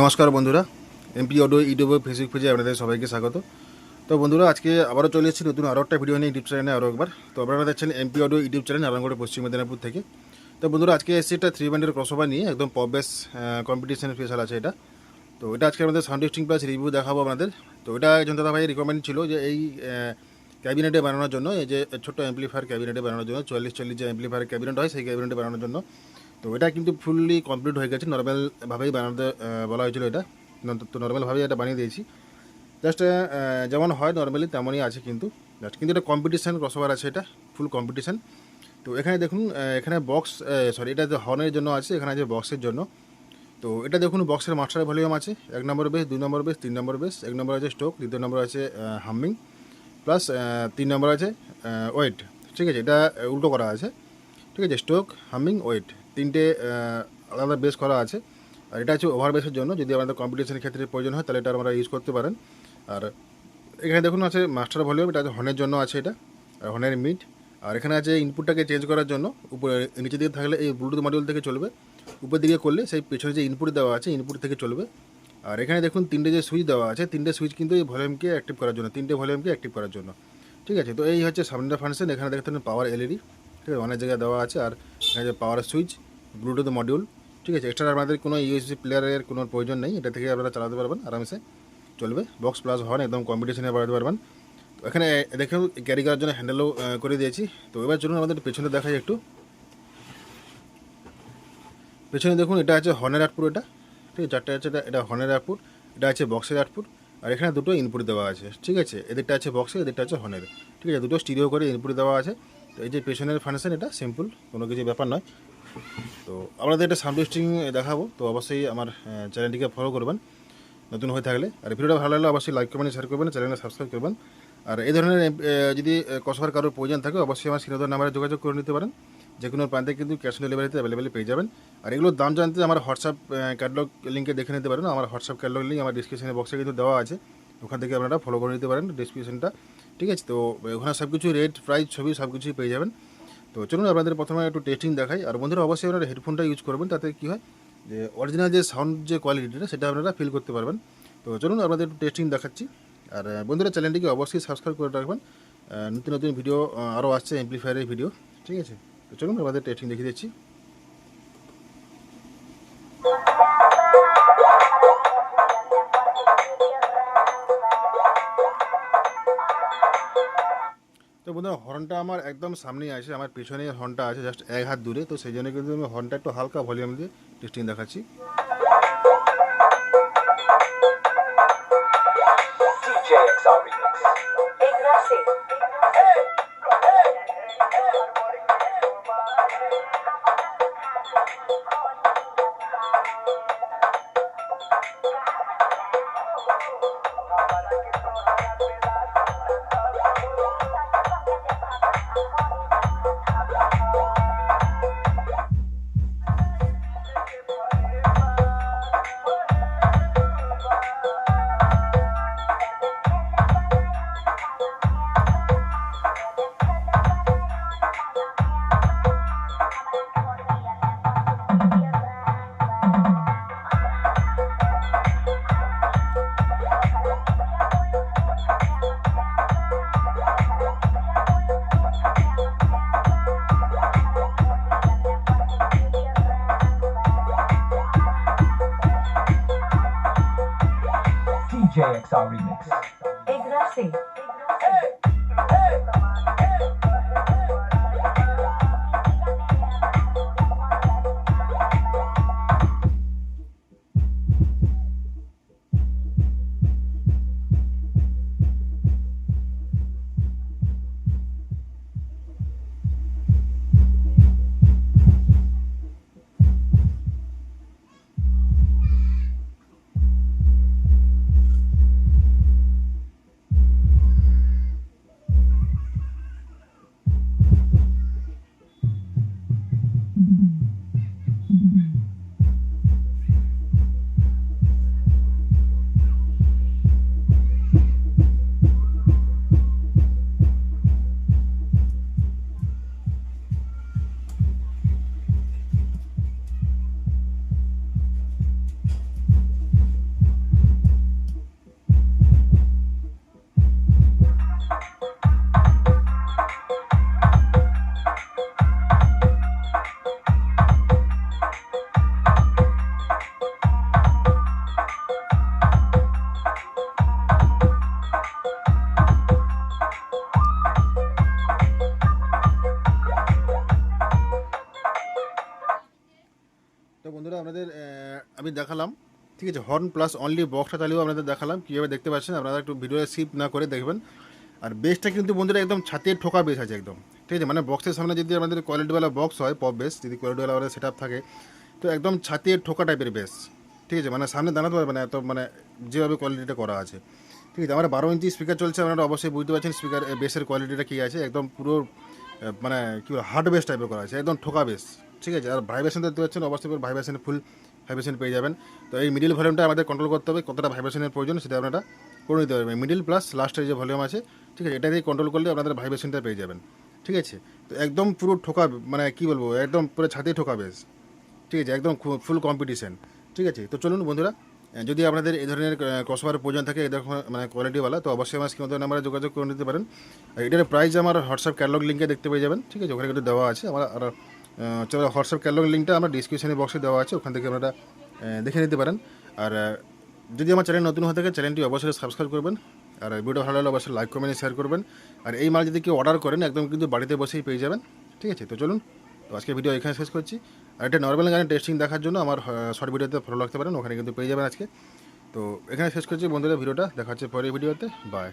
নমস্কার বন্ধুরা MP audio ইউটিউবে ফেসবুক পেজে আপনাদের সবাইকে স্বাগত। তো বন্ধুরা, আজকে আবারও চলে এসেছি নতুন আরও একটা ভিডিও নিয়ে ইউটিউব চ্যানেলে আরও একবার। তো আপনারা দেখছেন MP audio YouTube channel Narayangarh Paschim Medinipur থেকে। তো বন্ধুরা, আজকে এসেছি একটা থ্রি ব্যান্ডের ক্রসওভার নিয়ে, একদম পবেস কম্পিটিশন স্পেশাল আছে এটা। তো এটা আজকে আমাদের সাউন্ড টেস্টিং প্লাস রিভিউ দেখাবো আপনাদের। তো এটা একজন দাদা ভাই রিকমেন্ড ছিল যে এই ক্যাবিনেটে বানানোর জন্য, এই যে ছোট্ট অ্যাম্পলিফায়ার ক্যাবিনেটে বানানোর জন্য চল্লিশ চল্লিশ যে অ্যাম্পলিফায়ার ক্যাবিনেট হয়, সেই ক্যাবিনেটে বানানোর জন্য। তো এটা কিন্তু ফুললি কমপ্লিট হয়ে গেছে নর্মালভাবেই বানাতে বলা হয়েছিল এটা। তো নর্মালভাবেই এটা বানিয়ে দিয়েছি। জাস্ট যেমন হয় নর্মালি তেমনই আছে কিন্তু। জাস্ট কিন্তু এটা কম্পিটিশান ক্রসওভার আছে এটা ফুল কম্পিটিশান তো এখানে দেখুন এখানে বক্স সরি এটা যে হর্নের জন্য আছে, এখানে আছে বক্সের জন্য। তো এটা দেখুন বক্সের মাস্টার ভলিউম আছে। এক নম্বর বেস দুই নম্বর বেস তিন নম্বর বেস এক নম্বর আছে স্টোক দ্বিতীয় নম্বর আছে হামিং প্লাস তিন নম্বর আছে ওয়েট ঠিক আছে, এটা উল্টো করা আছে। ঠিক আছে স্টোক হামিং ওয়েট তিনটে আলাদা বেস করা আছে। আর এটা হচ্ছে ওভার বেসের জন্য। যদি আমাদের কম্পিটিশনের ক্ষেত্রে প্রয়োজন হয়, তাহলে এটা আমরা ইউজ করতে পারেন। আর এখানে দেখুন আছে মাস্টার ভলিউম এটা হর্নের জন্য আছে এটা, আর হর্নের মিট আর এখানে আছে ইনপুটটাকে চেঞ্জ করার জন্য, উপরে, নিচের দিকে থাকলে এই ব্লুটুথ মডিউল থেকে চলবে। উপর দিকে করলে সেই পেছনে যে ইনপুট দেওয়া আছে ইনপুট থেকে চলবে। আর এখানে দেখুন তিনটে যে সুইচ দেওয়া আছে, তিনটে সুইচ কিন্তু এই ভলিউমকে অ্যাক্টিভ করার জন্য, তিনটে ভলিউমকে অ্যাক্টিভ করার জন্য। ঠিক আছে? তো এই হচ্ছে সামনের ফাংশন এখানে দেখতে পাওয়ার এলইডি ঠিক আছে? অনেক জায়গায় দেওয়া আছে। আর এখানে যে পাওয়ার সুইচ ব্লুটুথ মডিউল ঠিক আছে? এক্সট্রা আমাদের কোনো ইউএসবি প্লেয়ারের কোনো প্রয়োজন নেই, এটা থেকে আপনারা চালাতে পারবেন আরামসে, চলবে। বক্স প্লাস হর্ন একদম কম্পিটিশনে বাড়াতে পারবেন। তো এখানে দেখেও ক্যারি করার জন্য হ্যান্ডেলও করে দিয়েছি। তো এবার চলুন আমাদের পেছনে দেখাই একটু। পেছনে দেখুন, এটা আছে হর্নের আউটপুট এটা, ঠিক আছে? চারটে আছে, এটা এটা হর্নের আউটপুট এটা আছে বক্সের আউটপুট আর এখানে দুটো ইনপুট দেওয়া আছে, ঠিক আছে? এদিকটা আছে বক্সে এদিকটা আছে হর্নের ঠিক আছে? দুটো স্টিরিও করে ইনপুট দেওয়া আছে। তো এই যে পেছনের ফাংশন এটা সিম্পল কোনো কিছু ব্যাপার নয়। তো আপনাদের এটা সাউন্ড টেস্টিং দেখাবো। তো অবশ্যই আমার চ্যানেলটিকে ফলো করবেন, নতুন হয়ে থাকলে। আর ভিডিওটা ভালো লাগলে অবশ্যই লাইক করবেন শেয়ার করবেন চ্যানেলটা সাবস্ক্রাইব করবেন। আর এই ধরনের যদি কসবার কারোর প্রয়োজন থাকে, অবশ্যই আমার সিনেদার নাম্বারে যোগাযোগ করে নিতে পারেন। যে কোনো প্রান্তে কিন্তু ক্যাশ অন ডেলিভারিতে অ্যাভেলেবেল পেয়ে যাবেন। আর এগুলোর দাম জানতে আমার হোয়াটসঅ্যাপ ক্যাটলগ লিঙ্কে দেখে নিতে পারেন। আমার হোয়াটসঅ্যাপ ক্যাটলগ লিঙ্ক আমার ডিসক্রিপশনে বক্সে কিন্তু দেওয়া আছে। ওখান থেকে আপনারা ফলো করে নিতে পারেন ডিসক্রিপশনটা ঠিক আছে? তো, ওখানে সব কিছু রেট প্রাইস ছবি সব কিছুই পেয়ে যাবেন। তো চলুন আপনাদের প্রথমে একটু টেস্টিং দেখাই। আর বন্ধুরা, অবশ্যই আপনারা হেডফোনটা ইউজ করবেন, তাতে কী হয় যে অরিজিনাল যে সাউন্ড যে কোয়ালিটিটা সেটা আপনারা ফিল করতে পারবেন। তো চলুন আপনাদের একটু টেস্টিং দেখাচ্ছি। আর বন্ধুরা চ্যানেলটিকে অবশ্যই সাবস্ক্রাইব করে রাখবেন। নতুন নতুন ভিডিও আরও আসছে এমপ্লিফায়ারের ভিডিও ঠিক আছে? তো চলুন আপনাদের টেস্টিং দেখিয়ে দিচ্ছি। বন্ধুরা হর্নটা আমার একদম সামনেই আছে আমার পেছনে হর্নটা আছে জাস্ট এক হাত দূরে তো সেই জন্য কিন্তু আমি হর্নটা একটু হালকা ভলিউম দিয়ে টেস্টিং দেখাচ্ছি DJXR Remix. remix. Degrassi. আমি দেখালাম। ঠিক আছে হর্ন প্লাস অনলি বক্সটা চালিয়েও আপনাদের দেখালাম, কীভাবে দেখতে পাচ্ছেন, আপনারা একটু ভিডিওটা সিপ না করে দেখবেন। আর বেসটা কিন্তু বন্ধুরা একদম ছাতিয়ে ঠোকা বেস আছে একদম। ঠিক আছে মানে বক্সের সামনে যদি আমাদের কোয়ালিটিওয়ালা বক্স হয় পপ বেস যদি কোয়ালিটিওয়ালা আমাদের সেট থাকে, তো একদম ছাতিয়ে ঠোকা টাইপের বেস ঠিক আছে মানে সামনে দাঁড়াতে পারবে না, এত মানে যেভাবে কোয়ালিটিটা করা আছে। ঠিক আছে, আমার বারো ইঞ্চি স্পিকার চলছে, আপনারা অবশ্যই বুঝতে পারছেন স্পিকার বেসের কোয়ালিটিটা কী আছে। একদম পুরো মানে কী হার্ড বেস টাইপের করা আছে, একদম ঠোকা বেস ঠিক আছে, আর ভাইব্রেশন দেখতে পাচ্ছেন, অবশ্যই ভাইব্রেশন ফুল ভাইব্রেশন পেয়ে যাবেন। তো এই মিডিল ভলিউমটা আমাদের কন্ট্রোল করতে হবে, কতটা ভাইব্রেশনের প্রয়োজন সেটা আপনারা করে নিতে পারবেন। মিডিল প্লাস লাস্টের যে ভলিউম আছে, ঠিক আছে এটা দিয়ে কন্ট্রোল করলে আপনাদের ভাইব্রেশনটা পেয়ে যাবেন। ঠিক আছে? তো একদম পুরো ঠোকা মানে কী বলব, একদম পুরো ছাতি ঠোকা বেস ঠিক আছে? একদম ফুল কম্পিটিশন ঠিক আছে? তো চলুন বন্ধুরা যদি আপনাদের এই ধরনের ক্রসওভার প্রয়োজন থাকে এরকম মানে কোয়ালিটিওয়ালা তো অবশ্যই আমার স্ক্রিন নাম্বারে যোগাযোগ করে নিতে পারেন। এটার প্রাইস আমার হোয়াটসঅ্যাপ ক্যাটালগ লিঙ্কে দেখতে পেয়ে যাবেন। ঠিক আছে? ওখানে কিন্তু দেওয়া আছে। আমার আর চলো হোয়াটসঅ্যাপ ক্যাটালগ লিঙ্কটা আমার ডিসক্রিপশনে বক্সে দেওয়া আছে, ওখান থেকে আপনারা দেখে নিতে পারেন। আর যদি আমার চ্যানেল নতুন হয়ে থাকে চ্যানেলটি অবশ্যই সাবস্ক্রাইব করবেন। আর ভিডিও ভালো লাগলে অবশ্যই লাইক কমেন্ট শেয়ার করবেন। আর এই মাল যদি কেউ অর্ডার করেন, একদম কিন্তু বাড়িতে বসেই পেয়ে যাবেন। ঠিক আছে? তো চলুন, তো আজকে ভিডিও এখানে শেষ করছি। আর এটা নর্মাল গানের টেস্টিং দেখার জন্য আমার শর্ট ভিডিওতে ফলো রাখতে পারেন, ওখানে কিন্তু পেয়ে যাবেন আজকে। তো এখানে শেষ করছি বন্ধুরা, ভিডিওটা দেখা হচ্ছে পরের ভিডিওতে বাই